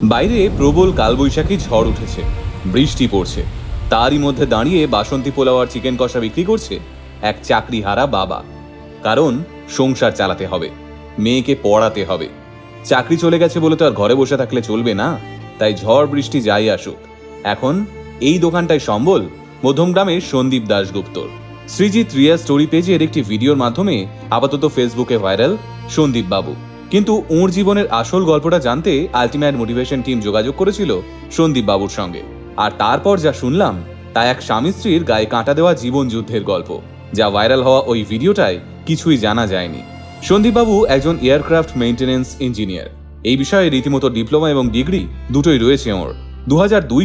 বাইরে প্রবল কালবৈশাখী ঝড় উঠেছে, বৃষ্টি পড়ছে। তারই মধ্যে দাঁড়িয়ে বাসন্তী পোলাও আর চিকেন কষা বিক্রি করছে এক চাকরি হারা বাবা। কারণ সংসার চালাতে হবে, মেয়েকে পড়াতে হবে। চাকরি চলে গেছে বলে তো আর ঘরে বসে থাকলে চলবে না। তাই ঝড় বৃষ্টি যাই আসুক। এখন এই দোকানটায় সম্বল মধ্যমগ্রামের সন্দীপ দাশগুপ্তর। শ্রীজিৎ রিয়া স্টোরি পেজের একটি ভিডিওর মাধ্যমে আপাতত ফেসবুকে ভাইরাল সন্দীপ বাবু কিন্তু ওর জীবনের আসল গল্পটা জানতে আলটিমেট মোটিভেশন টিম যোগাযোগ করেছিল সন্দীপ বাবুর সঙ্গে। আর তারপর যা শুনলাম, তা এক স্বামী স্ত্রীর গায়ে কাঁটা দেওয়া জীবন যুদ্ধের গল্প, যা ভাইরাল হওয়া ওই ভিডিওটায় কিছুই জানা যায়নি। সন্দীপবাবু একজন এয়ারক্রাফট মেইনটেনেন্স ইঞ্জিনিয়ার। এই বিষয়ে রীতিমতো ডিপ্লোমা এবং ডিগ্রি দুটোই রয়েছে ওর। দু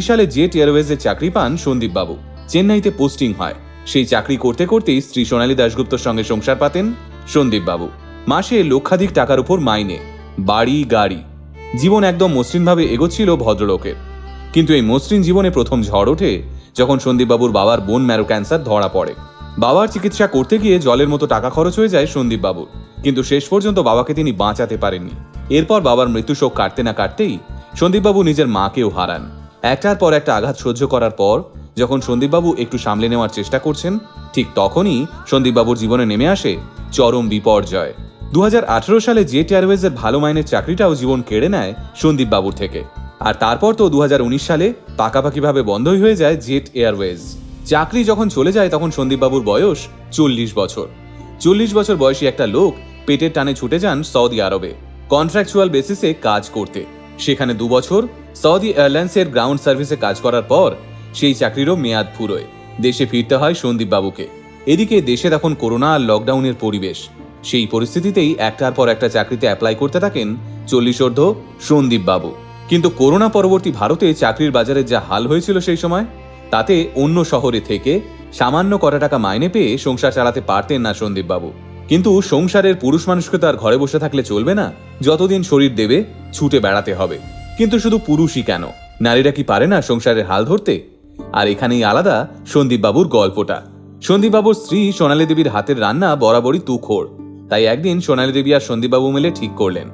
সালে জেট এয়ারওয়েজে চাকরি পান সন্দীপবাবু চেন্নাইতে পোস্টিং হয়। সেই চাকরি করতে করতেই স্ত্রী সোনালী দাশগুপ্তর সঙ্গে সংসার পাতেন সন্দীপবাবু মাসে লক্ষাধিক টাকার উপর মাইনে, বাড়ি, গাড়ি। জীবন একদম মসৃণভাবে এগোচ্ছিল ভদ্রলোকের। কিন্তু এই মসৃণ জীবনে প্রথম ঝড় ওঠে যখন সন্দীপবাবুর বাবার বোন ম্যারো ক্যান্সার ধরা পড়ে। বাবার চিকিৎসা করতে গিয়ে জলের মতো টাকা খরচ হয়ে যায় সন্দীপবাবুর। কিন্তু শেষ পর্যন্ত বাবাকে তিনি বাঁচাতে পারেননি। এরপর বাবার মৃত্যু শোক কাটতে না কাটতেই সন্দীপবাবু নিজের মাকেও হারান। একটার পর একটা আঘাত সহ্য করার পর যখন সন্দীপবাবু একটু সামলে নেওয়ার চেষ্টা করছেন, ঠিক তখনই সন্দীপবাবুর জীবনে নেমে আসে চরম বিপর্যয়। দু হাজার আঠেরো সালে জেট এয়ারওয়েজের ভালো মাইনের চাকরিটাও জীবন কেড়ে নেয় সন্দীপ বাবুর থেকে। আর তারপর তো দু হাজার উনিশ সালে পাকাপাকিভাবে বন্ধই হয়ে যায় জেট এয়ারওয়েজ। চাকরি যখন চলে যায় তখন সন্দীপবাবুর বয়স চল্লিশ বছর। চল্লিশ বছর বয়সী একটা লোক পেটের টানে ছুটে যান সৌদি আরবে কন্ট্রাকচুয়াল বেসিসে কাজ করতে। সেখানে দু বছর সৌদি এয়ারলাইন্সের গ্রাউন্ড সার্ভিসে কাজ করার পর সেই চাকরিরও মেয়াদ ফুরোয়। দেশে ফিরতে হয় সন্দীপবাবুকে। এদিকে দেশে তখন করোনা আর লকডাউনের পরিবেশ। সেই পরিস্থিতিতেই একটার পর একটা চাকরিতে অ্যাপ্লাই করতে থাকেন চল্লিশোর্ধ সন্দীপ বাবু। কিন্তু করোনা পরবর্তী ভারতে চাকরির বাজারে যা হাল হয়েছিল সেই সময়, তাতে অন্য শহরে থেকে সামান্য কটা টাকা মাইনে পেয়ে সংসার চালাতে পারতেন না সন্দীপ বাবু। কিন্তু সংসারের পুরুষ মানুষকে তো আর ঘরে বসে থাকলে চলবে না, যতদিন শরীর দেবে ছুটে বেড়াতে হবে। কিন্তু শুধু পুরুষই কেন? নারীরা কি পারে না সংসারের হাল ধরতে? আর এখানেই আলাদা সন্দীপবাবুর গল্পটা। সন্দীপবাবুর স্ত্রী সোনালী দেবীর হাতের রান্না বরাবরই তুখোর তাই একদিন সোনালী দেবী আর সন্দীপবাবু মিলে ঠিক করলেন।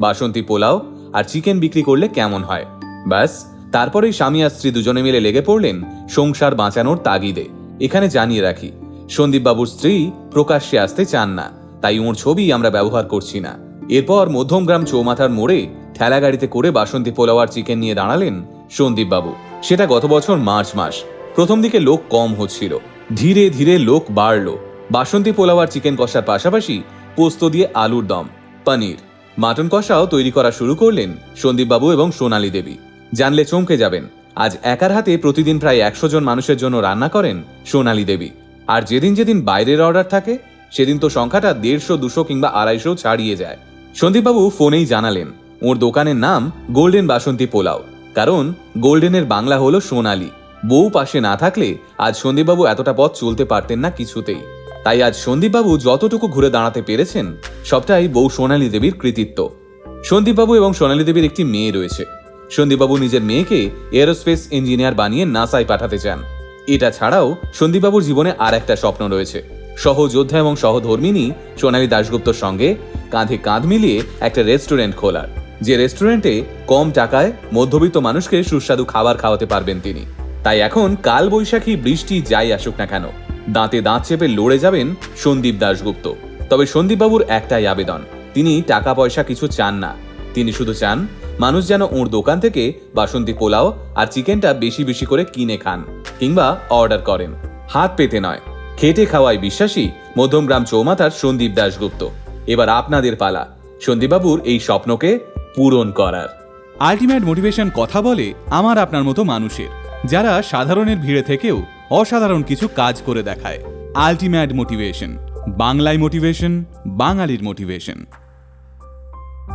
বাসন্তী পোলাও আর চিকেন বিক্রি করলে কেমন হয়? ব্যাস, তারপরেই স্বামী আর স্ত্রী দুজনে মিলে লেগে পড়লেন সংসার বাঁচানোর তাগিদে। এখানে জানিয়ে রাখি, সন্দীপবাবুর স্ত্রী প্রকাশ্যে আসতে চান না, তাই ওর ছবি আমরা ব্যবহার করছি না। এরপর মধ্যমগ্রাম চৌমাথার মোড়ে ঠেলা গাড়িতে করে বাসন্তী পোলাও আর চিকেন নিয়ে দাঁড়ালেন সন্দীপবাবু। সেটা গত বছর মার্চ মাস। প্রথম দিকে লোক কম হচ্ছিল। ধীরে ধীরে লোক বাড়লো। বাসন্তী পোলাও আর চিকেন কষার পাশাপাশি পোস্ত দিয়ে আলুর দম, পনির। মাটন কষাও তৈরি করা শুরু করলেন সন্দীপবাবু এবং সোনালী দেবী। জানলে চমকে যাবেন, আজ একার হাতে প্রতিদিন প্রায় একশো জন মানুষের জন্য রান্না করেন সোনালী দেবী। আর যেদিন যেদিন বাইরের অর্ডার থাকে, সেদিন তো সংখ্যাটা দেড়শো, দুশো কিংবা আড়াইশো ছাড়িয়ে যায়। সন্দীপবাবু ফোনেই জানালেন, ওর দোকানের নাম গোল্ডেন বাসন্তী পোলাও। কারণ গোল্ডেনের বাংলা হলো সোনালী। বউ পাশে না থাকলে আজ সন্দীপবাবু এতটা পথ চলতে পারতেন না কিছুতেই। তাই আজ সন্দীপবাবু যতটুকু ঘুরে দাঁড়াতে পেরেছেন, সবটাই বউ সোনালী দেবীর কৃতিত্ব। সন্দীপবাবু এবং সোনালী দেবীর একটি মেয়ে রয়েছে। সন্দীপবাবু নিজের মেয়েকে এরোস্পেস ইঞ্জিনিয়ার বানিয়ে নাসায় পাঠাতে চান। এটা ছাড়াও সন্দীপবাবুর জীবনে আর একটা স্বপ্ন রয়েছে। সহযোদ্ধা এবং সহধর্মিনী সোনালী দাশগুপ্তর সঙ্গে কাঁধে কাঁধ মিলিয়ে একটা রেস্টুরেন্ট খোলার। যে রেস্টুরেন্টে কম টাকায় মধ্যবিত্ত মানুষকে সুস্বাদু খাবার খাওয়াতে পারবেন তিনি। তাই এখন কাল বৈশাখী বৃষ্টি যাই আসুক না কেন দাঁতে দাঁত চেপে লড়ে যাবেন সন্দীপ দাশগুপ্ত। তবে সন্দীপবাবুর একটাই আবেদন, তিনি টাকা পয়সা কিছু চান না। তিনি শুধু চান, মানুষ যেন ওর দোকান থেকে বাসন্তী পোলাও আর চিকেনটা বেশি বেশি করে কিনে খান, কিংবা অর্ডার করেন। হাত পেতে নয়, খেটে খাওয়ায় বিশ্বাসী মধ্যমগ্রাম চৌমাথার সন্দীপ দাশগুপ্ত। এবার আপনাদের পালা, সন্দীপবাবুর এই স্বপ্নকে পূরণ করার। আলটিমেট মোটিভেশন কথা বলে আমার আপনার মতো মানুষের, যারা সাধারণের ভিড়ে থেকেও অসাধারণ কিছু কাজ করে দেখায়। আলটিমেট মোটিভেশন বাংলায় মোটিভেশন বাঙালির মোটিভেশন।